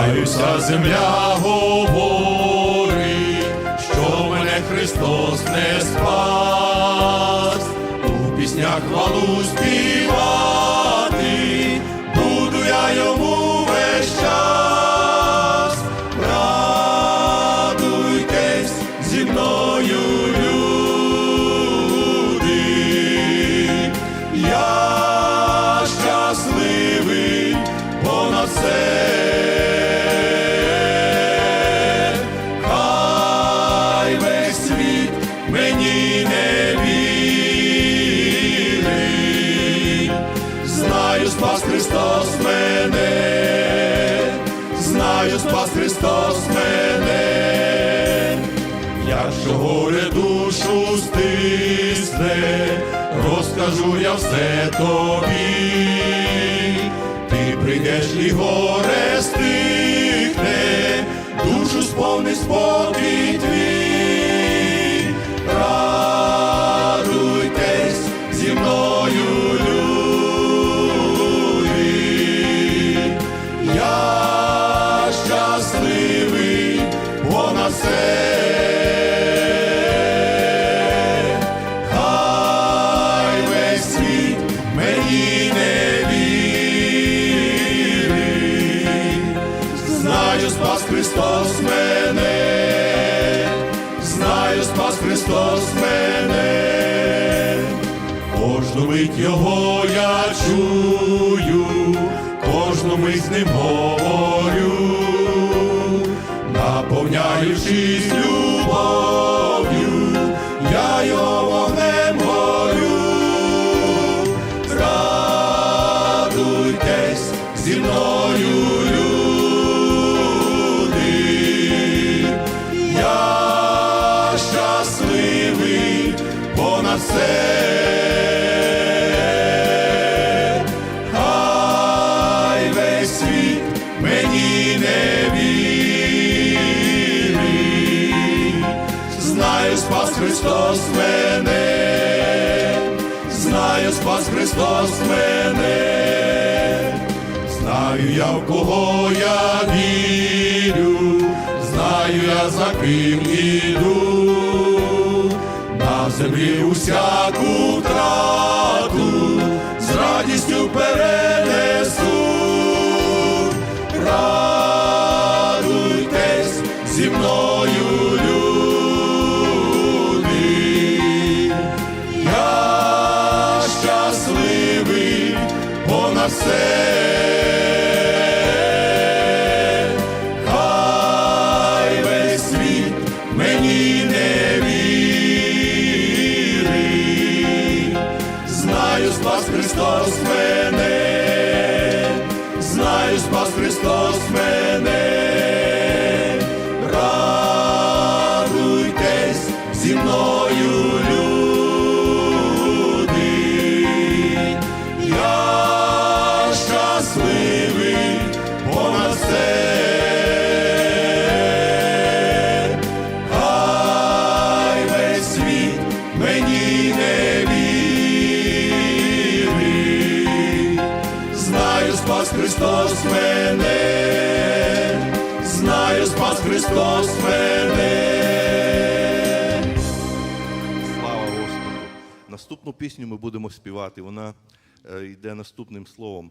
Хай уся земля говорить, що мене Христос не спас, у піснях хвалу співати, буду я йому спас Христос мене, якщо горе душу стисне, розкажу я все тобі, ти прийдеш і горе стихне, душу сповни спокій все. Хай весь світ мені не вірить, знаю, спас Христос мене, знаю, спас Христос мене, кожну мить його я чую, кожну мить з ним зі мною, люди, я щасливий понад все. Хай мені не вірить, знаю, спас Христос мене, знаю, спас Христос мене, знаю я в кого я вірю, знаю я за ким іду, на землі усяку втрату з радістю перенесу. Радуйтесь зі мною, щасливий понад все. Христос мене, знаю, спас Христос мене, радуйтесь зі мною, люди, я щасливий знаю, спас Христос мене, знаю, спас Христос мене. Слава Господу! Наступну пісню ми будемо співати. Вона е, йде наступним словом.